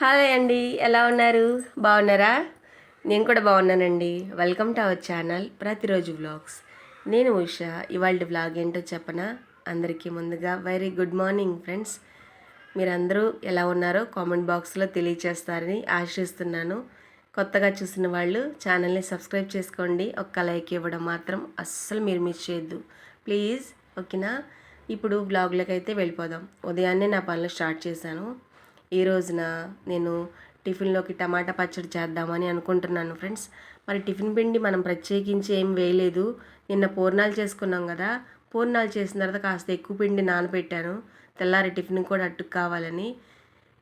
Hi అండి ఎలా ఉన్నారు? బాగున్నారా? నేను కూడా బాగున్నానండి. వెల్కమ్ టు అవర్ ఛానల్ ప్రతిరోజు వ్లాగ్స్ నేను ఉషా ఇవాళ వ్లాగ్ ఏంటో చెప్పనా? అందరికీ ముందుగా వెరీ గుడ్ మార్నింగ్ ఫ్రెండ్స్ మీరందరూ ఎలా ఉన్నారో కామెంట్ బాక్స్లో తెలియచేస్తారని ఆశిస్తున్నాను. కొత్తగా చూసిన వాళ్ళు ఛానల్ని సబ్స్క్రైబ్ చేసుకోండి. ఒక్క లైక్ ఇవ్వడం మాత్రం అస్సలు మీరు మిస్ చేయొద్దు. ప్లీజ్ ఓకేనా ఇప్పుడు బ్లాగ్లోకి అయితే వెళ్ళిపోదాం. ఉదయాన్నే నా పనులు స్టార్ట్ చేశాను. ఈ రోజున నేను టిఫిన్లోకి టమాటా పచ్చడి చేద్దామని అనుకుంటున్నాను ఫ్రెండ్స్. మరి టిఫిన్ పిండి మనం ప్రత్యేకించి ఏం వేయలేదు. నిన్న పూర్ణాలు చేసుకున్నాం కదా. పూర్ణాలు చేసిన తర్వాత కాస్త ఎక్కువ పిండి నానబెట్టాను. తెల్లారి టిఫిన్ కూడా అట్టుకు కావాలని.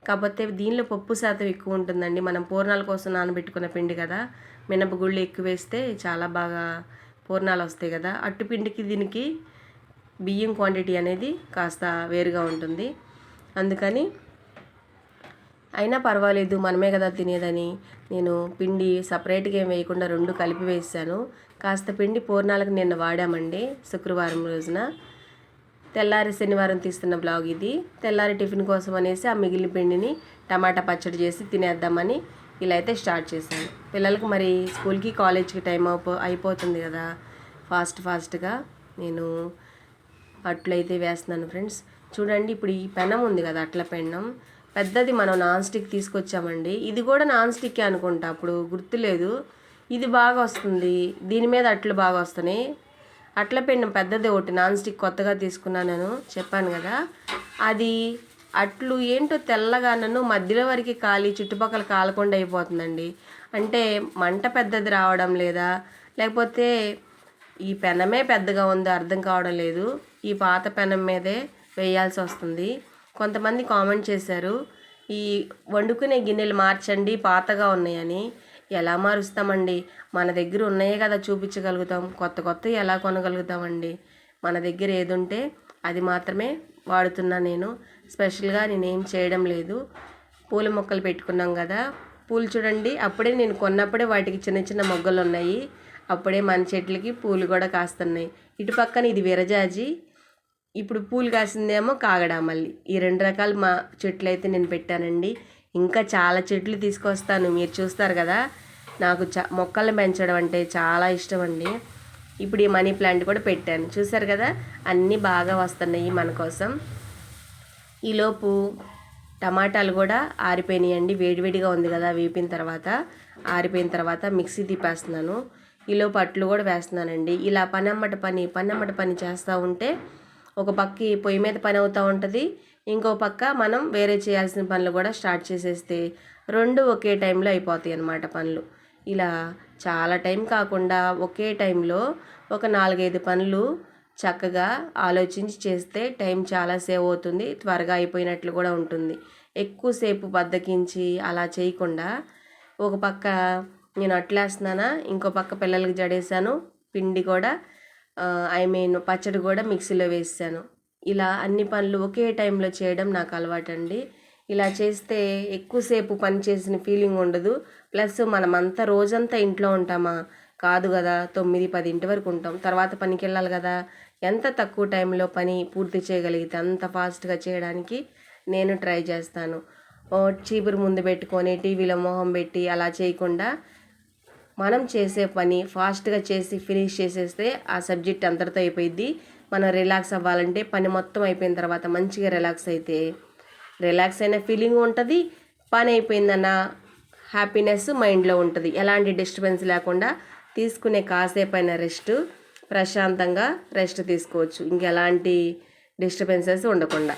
కాకపోతే దీనిలో పప్పు శాతం ఎక్కువ ఉంటుందండి. మనం పూర్ణాల కోసం నానబెట్టుకున్న పిండి కదా. మినపగుళ్ళు ఎక్కువ వేస్తే చాలా బాగా పూర్ణాలు వస్తాయి కదా. అట్టు పిండికి దీనికి బియ్యం క్వాంటిటీ అనేది కాస్త వేరుగా ఉంటుంది. అందుకని అయినా పర్వాలేదు మనమే కదా తినేదని. నేను పిండి సపరేట్గా ఏం వేయకుండా రెండు కలిపి వేసాను. కాస్త పిండి పూర్ణాలకు నిన్న వాడామండి శుక్రవారం రోజున. తెల్లారి శనివారం తీస్తున్న బ్లాగ్ ఇది. తెల్లారి టిఫిన్ కోసం అనేసి ఆ మిగిలిన పిండిని టమాటా పచ్చడి చేసి తినేద్దామని ఇలా అయితే స్టార్ట్ చేశాను. పిల్లలకు మరి స్కూల్కి కాలేజ్కి టైం అయిపో అయిపోతుంది కదా. ఫాస్ట్ ఫాస్ట్గా నేను అట్లయితే వేస్తున్నాను ఫ్రెండ్స్. చూడండి ఇప్పుడు ఈ పెనం ఉంది కదా అట్ల పెనం పెద్దది మనం నాన్ స్టిక్ తీసుకొచ్చామండి. ఇది కూడా నాన్ స్టిక్ అనుకుంటా అప్పుడు గుర్తులేదు. ఇది బాగా వస్తుంది. దీని మీద అట్లు బాగా వస్తున్నాయి. అట్ల పెండం పెద్దది ఒకటి నాన్ స్టిక్ కొత్తగా తీసుకున్నాను నేను చెప్పాను కదా. అది అట్లు ఏంటో తెల్లగా నన్ను మధ్యలో వరకు కాలి చుట్టుపక్కల కాలకుండా అయిపోతుందండి. అంటే మంట పెద్దది రావడం లేదా లేకపోతే ఈ పెనమే పెద్దగా ఉందో అర్థం కావడం లేదు. ఈ పాత పెనం మీదే వేయాల్సి వస్తుంది. కొంతమంది కామెంట్ చేశారు ఈ వండుకునే గిన్నెలు మార్చండి పాతగా ఉన్నాయని. ఎలా మారుస్తామండి? మన దగ్గర ఉన్నాయే కదా చూపించగలుగుతాం. కొత్త కొత్త ఎలా కొనగలుగుతామండి? మన దగ్గర ఏది ఉంటే అది మాత్రమే వాడుతున్నా నేను. స్పెషల్గా నేనేం చేయడం లేదు. పూల మొక్కలు పెట్టుకున్నాం కదా. పూలు చూడండి అప్పుడే నేను కొన్నప్పుడే వాటికి చిన్న చిన్న మొగ్గలు ఉన్నాయి అప్పుడే మన చెట్లకి పూలు కూడా కాస్తున్నాయి. ఇటు పక్కన ఇది విరజాజి. ఇప్పుడు పూలు కాసిందేమో కాగడా మళ్ళీ. ఈ రెండు రకాల మా చెట్లు అయితే నేను పెట్టానండి. ఇంకా చాలా చెట్లు తీసుకొస్తాను. మీరు చూస్తారు కదా నాకు చ మొక్కలు పెంచడం అంటే చాలా ఇష్టం అండి ఇప్పుడు ఈ మనీ ప్లాంట్ కూడా పెట్టాను. చూసారు కదా అన్నీ బాగా వస్తున్నాయి మన కోసం. ఈలోపు టమాటాలు కూడా ఆరిపోయినాయండి. వేడివేడిగా ఉంది కదా వేపిన తర్వాత ఆరిపోయిన తర్వాత మిక్సీ తిప్పేస్తున్నాను. ఈలోపు అట్లు కూడా వేస్తున్నానండి. ఇలా పని అమ్మట పని పని అమ్మట పని చేస్తూ ఉంటే ఒక పక్క పొయ్యి మీద పని అవుతూ ఉంటుంది. ఇంకో పక్క మనం వేరే చేయాల్సిన పనులు కూడా స్టార్ట్ చేసేస్తే రెండు ఒకే టైంలో అయిపోతాయి అన్నమాట పనులు. ఇలా చాలా టైం కాకుండా ఒకే టైంలో ఒక నాలుగైదు పనులు చక్కగా ఆలోచించి చేస్తే టైం చాలా సేవ్ అవుతుంది త్వరగా అయిపోయినట్లు కూడా ఉంటుంది. ఎక్కువసేపు బద్దకించి అలా చేయకుండా ఒక పక్క నేను అట్లేస్తున్నానా ఇంకో పక్క పిల్లలకి జడేసాను పిండి కూడా ఐ మీన్ పచ్చడి కూడా మిక్సీలో వేసాను. ఇలా అన్ని పనులు ఒకే టైంలో చేయడం నాకు అలవాటండి. ఇలా చేస్తే ఎక్కువసేపు పని చేసిన ఫీలింగ్ ఉండదు. ప్లస్ మనమంతా రోజంతా ఇంట్లో ఉంటామా? కాదు కదా తొమ్మిది పది ఇంటి వరకు ఉంటాం. తర్వాత పనికి వెళ్ళాలి కదా. ఎంత తక్కువ టైంలో పని పూర్తి చేయగలిగితే అంత ఫాస్ట్గా చేయడానికి నేను ట్రై చేస్తాను. చీపురు ముందు పెట్టుకొని టీవీలో మొహం పెట్టి అలా చేయకుండా మనం చేసే పని ఫాస్ట్గా చేసి ఫినిష్ చేసేస్తే ఆ సబ్జెక్ట్ అంతటితో అయిపోయింది మనం రిలాక్స్ అవ్వాలంటే పని మొత్తం అయిపోయిన తర్వాత మంచిగా రిలాక్స్ అయితే రిలాక్స్ అయిన ఫీలింగ్ ఉంటుంది పని అయిపోయిందన్న హ్యాపీనెస్ మైండ్లో ఉంటుంది. ఎలాంటి డిస్టర్బెన్స్ లేకుండా తీసుకునే కాసేపైన రెస్ట్ ప్రశాంతంగా రెస్ట్ తీసుకోవచ్చు. ఇంకెలాంటి డిస్టర్బెన్సెస్ ఉండకుండా.